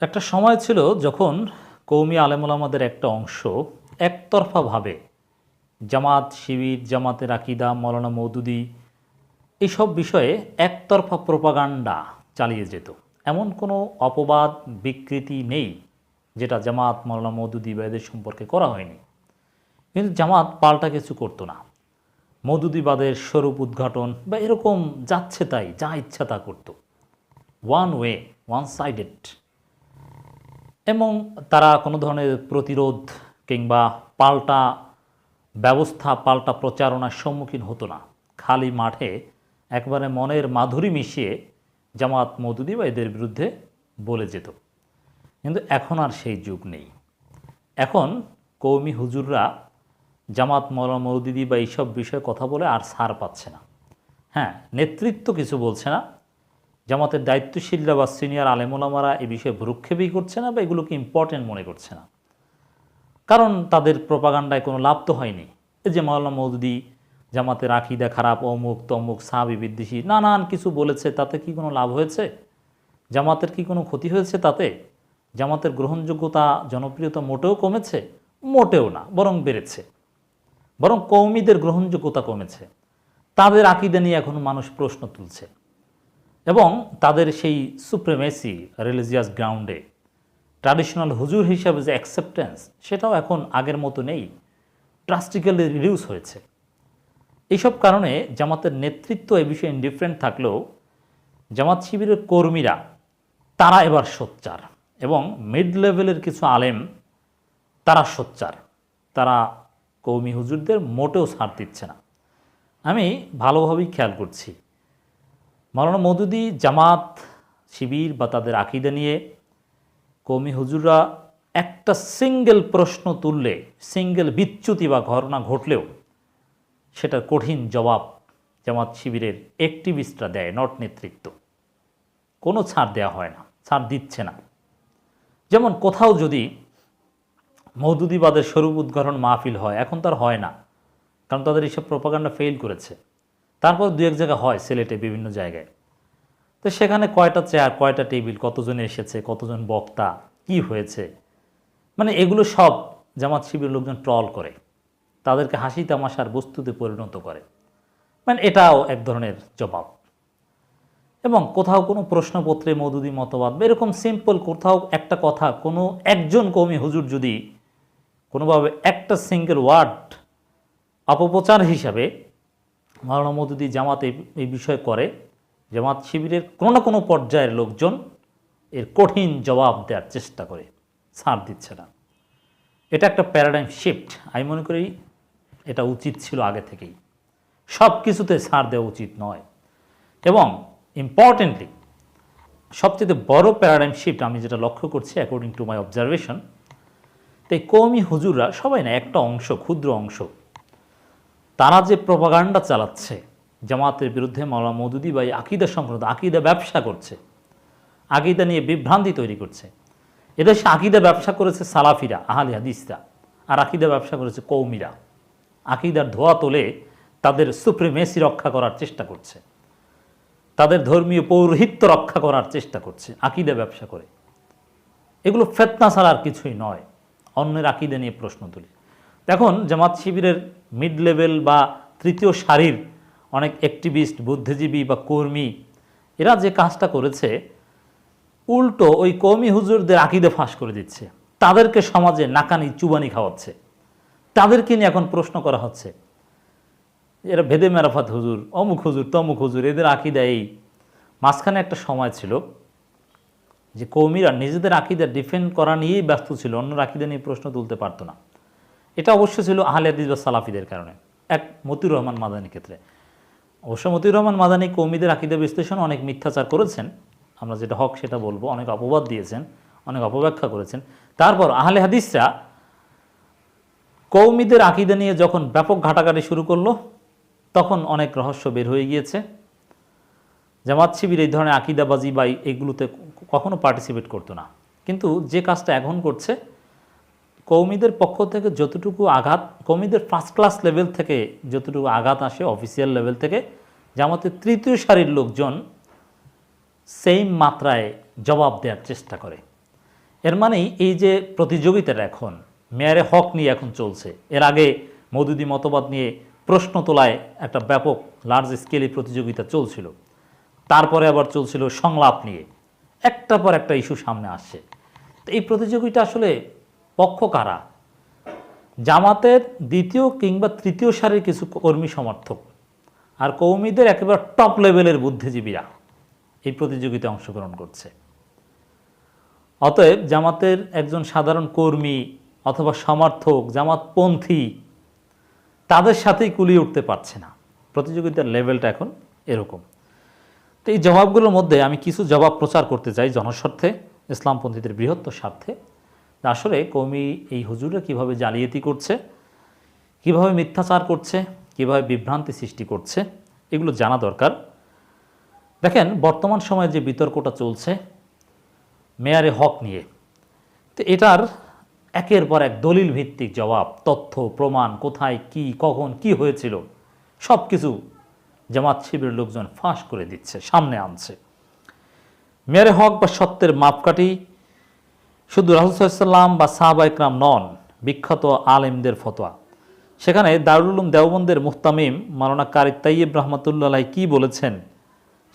একটা সময় ছিল যখন কৌমি আলেমুলামাদের একটা অংশ একতরফাভাবে জামাত, শিবির, জামাতের আকিদা, মৌলানা মৌদুদি এইসব বিষয়ে একতরফা প্রোপাগান্ডা চালিয়ে যেত। এমন কোনো অপবাদ, বিকৃতি নেই যেটা জামাত, মৌলানা মৌদুদি বা এদের সম্পর্কে করা হয়নি। কিন্তু জামাত পাল্টা কিছু করতো না। মৌদুদিবাদের স্বরূপ উদ্ঘাটন বা এরকম যাচ্ছে তাই, যা ইচ্ছা তা করতো। ওয়ান ওয়ে ওয়ান সাইডেড এবং তারা কোনো ধরনের প্রতিরোধ কিংবা পাল্টা ব্যবস্থা, পাল্টা প্রচারণার সম্মুখীন হতো না। খালি মাঠে একবারে মনের মাধুরী মিশিয়ে জামাত মৌদুদি বা এদের বিরুদ্ধে বলে যেত। কিন্তু এখন আর সেই যুগ নেই। এখন কৌমি হুজুররা জামাত মৌলানা মৌদুদি বা এইসব বিষয়ে কথা বলে আর সার পাচ্ছে না। হ্যাঁ নেতৃত্ব কিছু বলছে না জামাতের দায়িত্বশীলরা বা সিনিয়র আলেমোলামারা এ বিষয়ে ভ্রুক্ষেপই করছে না বা এগুলোকে ইম্পর্টেন্ট মনে করছে না। কারণ তাদের প্রপাগান্ডায় কোনো লাভ তো হয়নি। এই যে মাওলানা মৌদুদি জামাতের আকিদা খারাপ, অমুক তমুক, সাহাবি বিদ্বেষী, নানান কিছু বলেছে, তাতে কি কোনো লাভ হয়েছে? জামাতের কি কোনো ক্ষতি হয়েছে তাতে? জামাতের গ্রহণযোগ্যতা, জনপ্রিয়তা মোটেও কমেছে? মোটেও না, বরং বেড়েছে। বরং কৌমিদের গ্রহণযোগ্যতা কমেছে। তাদের আকিদা নিয়ে এখন মানুষ প্রশ্ন তুলছে। এবং তাদের সেই সুপ্রেমেসি রিলিজিয়াস গ্রাউন্ডে ট্র্যাডিশনাল হুজুর হিসাবে যে অ্যাকসেপ্টেন্স সেটাও এখন আগের মতো নেই ড্রাস্টিক্যালি রিডিউস হয়েছে। এইসব কারণে জামাতের নেতৃত্ব এ বিষয়ে ইনডিফারেন্ট থাকলেও জামাত শিবিরের কর্মীরা, তারা এবার সোচ্চার এবং মিড লেভেলের কিছু আলেম, তারা সোচ্চার। তারা কৌমি হুজুরদের মোটেও ছাড় দিচ্ছে না। আমি ভালোভাবেই খেয়াল করছি। মাওলানা মৌদুদি জামাত, শিবির বা তাদের আকিদা নিয়ে কৌমি হুজুররা একটা সিঙ্গেল প্রশ্ন তুললে সিঙ্গেল বিচ্যুতি বা ঘটনা ঘটলেও সেটার কঠিন জবাব জামাত শিবিরের অ্যাক্টিভিস্টরা দেয় নট নেতৃত্ব। কোনো ছাড় দেওয়া হয় না, ছাড় দিচ্ছে না। যেমন কোথাও যদি মৌদুদিবাদের স্বরূপ উদ্ঘাটন মাহফিল হয়, এখন তার হয় না, কারণ তাদের এইসব প্রপাগান্ডা ফেল করেছে। তারপর দু এক জায়গায় হয় সিলেটে বিভিন্ন জায়গায়। তো সেখানে কয়টা চেয়ার, কয়টা টেবিল, কতজন এসেছে, কতজন বক্তা, কি হয়েছে? মানে এগুলো সব জামাত শিবির লোকজন ট্রল করে। তাদেরকে হাসি তামাশার বস্তুতে পরিণত করে। মানে এটাও এক ধরনের জবাব। এবং কোথাও কোনো প্রশ্নপত্রে, মৌদুদি মতবাদ বা এরকম সিম্পল কোথাও একটা কথা, কোনো একজন কৌমি হুজুর যদি কোনোভাবে একটা সিঙ্গেল ওয়ার্ড অপপ্রচার হিসাবে মাওলানা মৌদুদি জামাত এই বিষয় করে, জামাত শিবিরের কোনো না কোনো পর্যায়ের লোকজন এর কঠিন জবাব দেওয়ার চেষ্টা করে, ছাড় দিচ্ছে না। এটা একটা প্যারাডাইম শিফট আমি মনে করি এটা উচিত ছিল আগে থেকেই। সব কিছুতে ছাড় দেওয়া উচিত নয়। এবং ইম্পর্টেন্টলি সবচেয়ে বড় প্যারাডাইম শিফট আমি যেটা লক্ষ্য করছি অ্যাকর্ডিং টু মাই অবজারভেশন তো এই কৌমি হুজুররা সবাই না একটা অংশ, ক্ষুদ্র অংশ তারা যে প্রপাগান্ডা চালাচ্ছে, জামাতের বিরুদ্ধে মাওলানা মৌদুদি বা এই আকিদা সংক্রান্ত, আকিদা ব্যবসা করছে, আকিদা নিয়ে বিভ্রান্তি তৈরি করছে। এদেশে আকিদা ব্যবসা করেছে সালাফিরা, আহালি হাদিসরা, আর আকিদা ব্যবসা করেছে কৌমিরা আকিদার ধোয়া তোলে তাদের সুপ্রিমেসি রক্ষা করার চেষ্টা করছে। তাদের ধর্মীয় পৌরোহিত্য রক্ষা করার চেষ্টা করছে, আকিদা ব্যবসা করে। এগুলো ফেতনা ছাড়া আর কিছুই নয়। অন্যের আকিদা নিয়ে প্রশ্ন তুলে। এখন জামাত শিবিরের মিড লেভেল বা তৃতীয় সারির অনেক অ্যাক্টিভিস্ট বুদ্ধিজীবী বা কর্মী, এরা যে কাজটা করেছে, উল্টো ওই কৌমি হুজুরদের আকিদে ফাঁস করে দিচ্ছে। তাদেরকে সমাজে নাকানি, চুবানি খাওয়াচ্ছে। তাদেরকে নিয়ে এখন প্রশ্ন করা হচ্ছে। এরা ভেদে মেরাফাত হুজুর, অমুক হুজুর, তমুক হুজুর, এদের আকিদা এই। মাঝখানে একটা সময় ছিল যে কৌমিরা নিজেদের আকিদা ডিফেন্ড করা নিয়েই ব্যস্ত ছিল অন্য আকিদা নিয়ে প্রশ্ন তুলতে পারতো না। এটা অবশ্য ছিল আহলে হাদিস বা সালাফিদের কারণে, এক মতিউর রহমান মাদানী ক্ষেত্রে। অবশ্য মতিউর রহমান মাদানী কৌমিদের আকিদা বিশ্লেষণ অনেক মিথ্যাচার করেছেন, আমরা যেটা হক সেটা বলব, অনেক অপবাদ দিয়েছেন, অনেক অপব্যাখ্যা করেছেন। তারপর আহলে হাদিসরা কৌমিদের আকিদা নিয়ে যখন ব্যাপক ঘাটাঘাটি শুরু করল, তখন অনেক রহস্য বের হয়ে গিয়েছে। জামাত শিবির এই ধরনের আকিদাবাজি বা এগুলোতে কখনো পার্টিসিপেট করতো না। কিন্তু যে কাজটা এখন করছে কৌমিদের পক্ষ থেকে যতটুকু আঘাত, কৌমিদের ফার্স্ট ক্লাস লেভেল থেকে যতটুকু আঘাত আসে অফিসিয়াল লেভেল থেকে জামাতের তৃতীয় সারির লোকজন সেম মাত্রায় জবাব দেওয়ার চেষ্টা করে। এর মানেই এই যে প্রতিযোগিতাটা এখন, মেয়ারে হক নিয়ে এখন চলছে। এর আগে মৌদুদি মতবাদ নিয়ে প্রশ্ন তোলায় একটা ব্যাপক লার্জ স্কেলে প্রতিযোগিতা চলছিল। তারপরে আবার চলছিল সংলাপ নিয়ে। একটার পর একটা ইস্যু সামনে আসছে। তো এই প্রতিযোগিতা আসলে পক্ষ কারা? জামাতের দ্বিতীয় কিংবা তৃতীয় সারির কিছু কর্মী সমর্থক আর কৌমিদের একেবারে টপ লেভেলের বুদ্ধিজীবীরা এই প্রতিযোগিতায় অংশগ্রহণ করছে। অতএব জামাতের একজন সাধারণ কর্মী অথবা সমর্থক, জামাতপন্থী, তাদের সাথেই কুলিয়ে উঠতে পারছে না। প্রতিযোগিতার লেভেলটা এখন এরকম। তো এই জবাবগুলোর মধ্যে আমি কিছু জবাব প্রচার করতে চাই জনস্বার্থে, ইসলামপন্থীদের বৃহত্তর স্বার্থে। আসলে কৌমি এই হুজুরা কীভাবে জালিয়াতি করছে, কীভাবে মিথ্যাচার করছে, কীভাবে বিভ্রান্তি সৃষ্টি করছে, এগুলো জানা দরকার। দেখেন, বর্তমান সময়ে যে বিতর্কটা চলছে, মেয়ারে হক নিয়ে, তো এটার একের পর এক দলিল ভিত্তিক জবাব, তথ্য, প্রমাণ, কোথায়, কি, কখন, কি হয়েছিল সব কিছু জামাত শিবিরের লোকজন ফাঁস করে দিচ্ছে, সামনে আনছে। মেয়ারে হক বা সত্যের মাপকাঠি শুধু রাহুসাল্লাম বা সাহাবা ইকরাম নন, বিখ্যাত আলেমদের ফতোয়া। সেখানে দারুলুম দেওবন্দের মুহতামিম মালানা কারি তাইয়েব রহমতুল্লাহ কি বলেছেন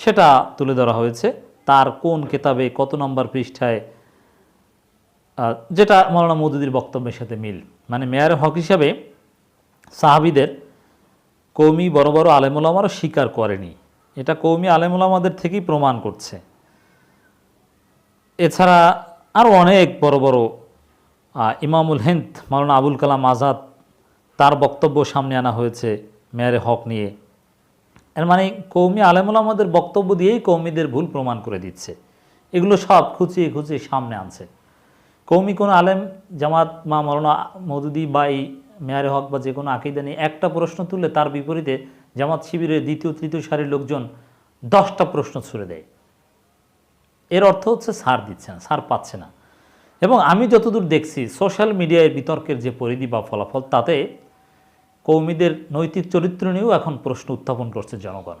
সেটা তুলে ধরা হয়েছে। তার কোন কেতাবে কত নম্বর পৃষ্ঠায় যেটা মৌলানা মৌদুদির বক্তব্যের সাথে মিল। মানে মেয়ার হক হিসাবে সাহাবিদের কৌমি বড় বড় আলেমুলামারও স্বীকার করেনি। এটা কৌমি আলেমুলামাদের থেকেই প্রমাণ করছে। এছাড়া আরও অনেক বড় বড় ইমামুল হিন্দ, মাওলানা আবুল কালাম আজাদ, তার বক্তব্য সামনে আনা হয়েছে মেয়ারে হক নিয়ে। এর মানে কৌমি আলেমুল আমাদের বক্তব্য দিয়েই কৌমিদের ভুল প্রমাণ করে দিচ্ছে। এগুলো সব খুঁচিয়ে খুঁচিয়ে সামনে আনছে। কৌমি কোনো আলেম, জামাত মা মরনা মদুদি বা এই মেয়ারে হক বা যে কোনো আকিদা নিয়ে একটা প্রশ্ন তুললে তার বিপরীতে জামাত শিবিরের দ্বিতীয়, তৃতীয় সারির লোকজন দশটা প্রশ্ন ছুড়ে দেয়। এর অর্থ হচ্ছে সার দিচ্ছে না সার পাচ্ছে না। এবং আমি যতদূর দেখছি সোশ্যাল মিডিয়ায় বিতর্কের যে পরিধি বা ফলাফল, তাতে কৌমিদের নৈতিক চরিত্র নিয়েও এখন প্রশ্ন উত্থাপন করছে জনগণ।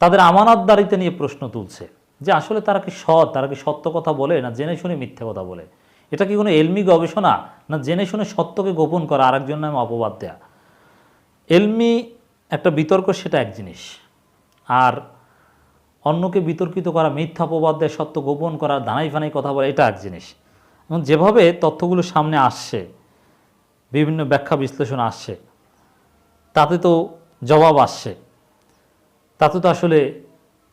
তাদের আমানতদারিতে নিয়ে প্রশ্ন তুলছে যে আসলে তারা কি সৎ, তারা কি সত্য কথা বলে না জেনে শুনে মিথ্যা কথা বলে? এটা কি কোনো এলমি গবেষণা না জেনে শুনে সত্যকে গোপন করা আরেকজন নামে অপবাদ দেয়া? এলমি একটা বিতর্ক সেটা এক জিনিস। আর অন্যকে বিতর্কিত করা, মিথ্যা অপবাদ দেয় সত্য গোপন করা, দানাই ফানাই কথা বলা, এটা এক জিনিস। এবং যেভাবে তথ্যগুলো সামনে আসছে, বিভিন্ন ব্যাখ্যা বিশ্লেষণ আসছে, তাতে তো জবাব আসছে। তাতে তো আসলে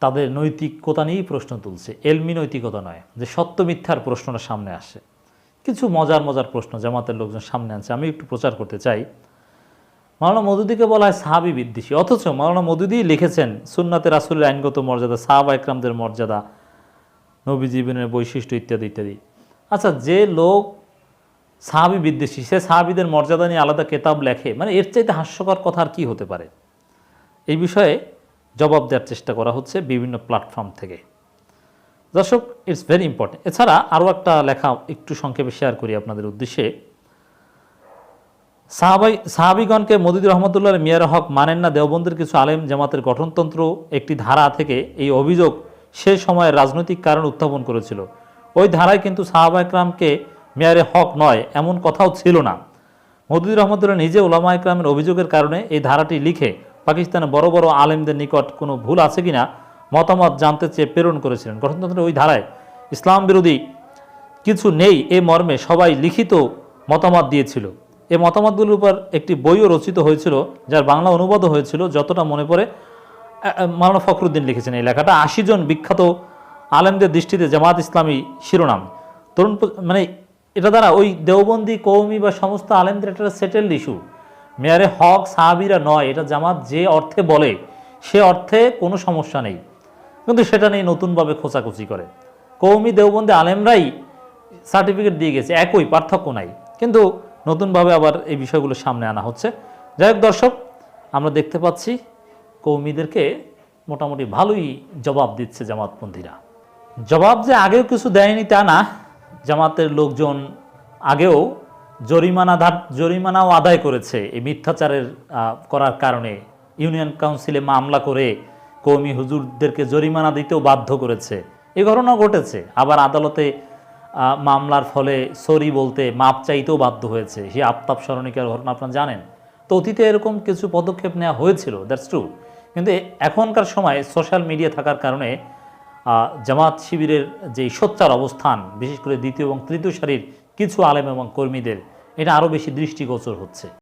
তাদের নৈতিকতা নিয়েই প্রশ্ন তুলছে। এলমি নৈতিকতা নয়, যে সত্য মিথ্যার প্রশ্নটা সামনে আসে। কিছু মজার মজার প্রশ্ন জামাতের লোকজন সামনে আনছে। আমি একটু প্রচার করতে চাই। মাওলানা মদুদিকে বলা হয় সাহাবি বিদ্বেষী। অথচ মাওলানা মদুদি লিখেছেন, সুন্নাতে রাসুলের আইনগত মর্যাদা, সাহাবা একরামদের মর্যাদা, নবী জীবনের বৈশিষ্ট্য ইত্যাদি ইত্যাদি। আচ্ছা যে লোক সাহাবি বিদ্বেষী, সে সাহাবিদের মর্যাদা নিয়ে আলাদা কেতাব লেখে মানে এর চাইতে হাস্যকর কথা আর কী হতে পারে? এই বিষয়ে জবাব দেওয়ার চেষ্টা করা হচ্ছে বিভিন্ন প্ল্যাটফর্ম থেকে। দর্শক ইটস ভেরি ইম্পর্টেন্ট এছাড়া আরও একটা লেখা একটু সংক্ষেপে শেয়ার করি আপনাদের উদ্দেশ্যে। সাহাবাই সাহাবিগণকে মদিদ রহমতুল্লাহ মিয়ার হক মানেন না। দেওবন্দের কিছু আলেম জামাতের গঠনতন্ত্র একটি ধারা থেকে এই অভিযোগ সে সময় রাজনৈতিক কারণ উত্থাপন করেছিল। ওই ধারায় কিন্তু সাহাবা একরামকে মেয়ারে হক নয়, এমন কথাও ছিল না। মদুদ রহমতুল্লাহ নিজে ওলামা একরামের অভিযোগের কারণে এই ধারাটি লিখে পাকিস্তানে বড় বড় আলেমদের নিকট কোনো ভুল আছে কিনা মতামত জানতে চেয়ে প্রেরণ করেছিলেন। গঠনতন্ত্রের ওই ধারায় ইসলাম বিরোধী কিছু নেই এ মর্মে সবাই লিখিত মতামত দিয়েছিল। এই মতামতগুলোর উপর একটি বইও রচিত হয়েছিল, যার বাংলা অনুবাদও হয়েছিল, যতটা মনে পড়ে মাওলানা ফখরুদ্দিন লিখেছেন এই লেখাটা। আশি জন বিখ্যাত আলেমদের দৃষ্টিতে জামাত ইসলামী শিরোনাম। তরুণ মানে এটা দ্বারা ওই দেওবন্দি কৌমি বা সমস্ত আলেমদের একটা সেটেলড ইস্যু মেয়ারে হক সাহাবিরা নয়, এটা জামাত যে অর্থে বলে, সে অর্থে কোনো সমস্যা নেই। কিন্তু সেটা নিয়ে নতুনভাবে খোঁচাখুচি করে। কৌমি দেওবন্দি আলেমরাই সার্টিফিকেট দিয়ে গেছে, একই, পার্থক্য নাই। কিন্তু নতুনভাবে আবার এই বিষয়গুলো সামনে আনা হচ্ছে। যাই হোক দর্শক, আমরা দেখতে পাচ্ছি কৌমিদেরকে মোটামুটি ভালোই জবাব দিচ্ছে জামাতপন্থীরা জবাব যে আগেও কিছু দেয়নি তা না, জামাতের লোকজন আগেও জরিমানা জরিমানাও আদায় করেছে এই মিথ্যাচারের করার কারণে। ইউনিয়ন কাউন্সিলে মামলা করে কৌমি হুজুরদেরকে জরিমানা দিতেও বাধ্য করেছে। এই ঘটনা ঘটেছে। আবার আদালতে মামলার ফলে সরি বলতে মাপ চাইতেও বাধ্য হয়েছে। সে আফতাব স্মরণিকার ঘটনা আপনারা জানেন। তো অতীতে এরকম কিছু পদক্ষেপ নেওয়া হয়েছিল দ্যাটস ট্রু কিন্তু এখনকার সময় সোশ্যাল মিডিয়া থাকার কারণে জামাত শিবিরের যে সোচ্চার অবস্থান, বিশেষ করে দ্বিতীয় এবং তৃতীয় সারির কিছু আলেম এবং কর্মীদের, এটা আরও বেশি দৃষ্টিগোচর হচ্ছে।